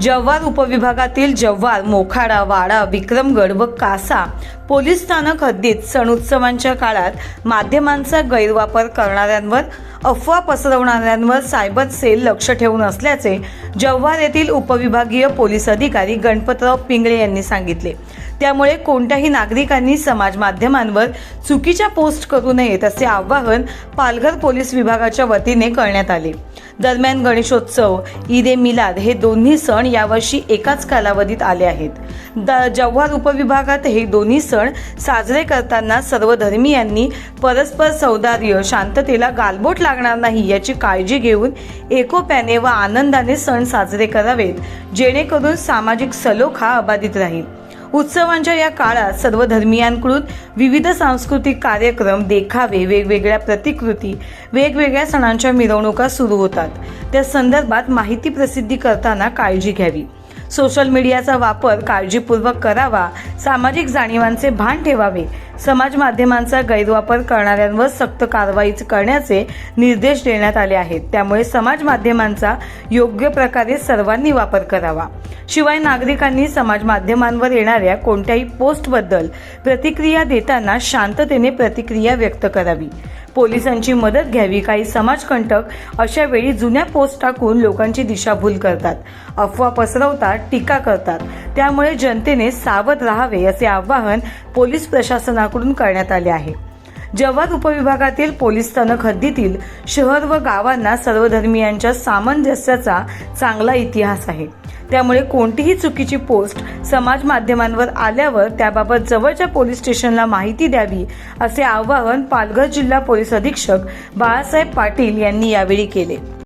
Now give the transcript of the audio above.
जव्हार उपविभागातील जव्हार मोखाडा वाडा विक्रमगड व कासा पोलीस स्थानक हद्दीत सण उत्सवांच्या काळात माध्यमांचा गैरवापर करणाऱ्यांवर अफवा पसरवणाऱ्यांवर सायबर सेल लक्ष ठेवून असल्याचे जव्हार येथील उपविभागीय पोलीस अधिकारी गणपतराव पिंगळे यांनी सांगितले. त्यामुळे कोणत्याही नागरिकांनी समाज माध्यमांवर चुकीच्या पोस्ट करू नयेत असे आवाहन पालघर पोलीस विभागाच्या वतीने करण्यात आले. दरम्यान गणेशोत्सव ईद ए मिलाद हे दोन्ही सण यावर्षी एकाच कालावधीत आले आहेत. द जव्हार उपविभागात हे दोन्ही सण साजरे करताना सर्व धर्मियांनी परस्पर सौदार्य शांततेला गालबोट लागणार नाही याची काळजी घेऊन एकोप्याने व आनंदाने सण साजरे करावेत जेणेकरून सामाजिक सलोखा अबाधित राहील. उत्सवांच्या या काळात सर्व धर्मियांकडून विविध सांस्कृतिक कार्यक्रम देखावे वेगवेगळ्या प्रतिकृती वेगवेगळ्या सणांच्या मिरवणुका सुरू होतात. त्या संदर्भात माहिती प्रसिद्धी करताना काळजी घ्यावी. सोशल मीडियाचा वापर काळजीपूर्वक करावा सामाजिक जाणीवांचे भान ठेवावे समाज माध्यमांचा गैरवापर करणाऱ्यांवर सक्त कारवाई करण्याचे निर्देश देण्यात आले आहेत. त्यामुळे समाज माध्यमांचा योग्य प्रकारे सर्वांनी वापर करावा. शिवाय नागरिकांनी समाज माध्यमांवर येणाऱ्या कोणत्याही पोस्टबद्दल प्रतिक्रिया देताना शांततेने प्रतिक्रिया व्यक्त करावी. पोलिसांची मदत घ्यावी काही समाजकंटक अशा वेळी जुन्या पोस्ट टाकून लोकांची दिशाभूल करतात. अफवा पसरवतात टीका करतात. त्यामुळे जनतेने सावध राहावे असे आवाहन पोलीस प्रशासनाकडून करण्यात आले आहे. जव्हार उपविभागातील पोलीस स्थानक हद्दीतील शहर व गावांना सर्वधर्मियांच्या सामंजस्याचा चांगला इतिहास आहे. त्यामुळे कोणतीही चुकीची पोस्ट समाज माध्यमांवर आल्यावर त्याबाबत जवळच्या पोलीस स्टेशनला माहिती द्यावी असे आवाहन पालघर जिल्हा पोलीस अधीक्षक बाळासाहेब पाटील यांनी यावेळी केले.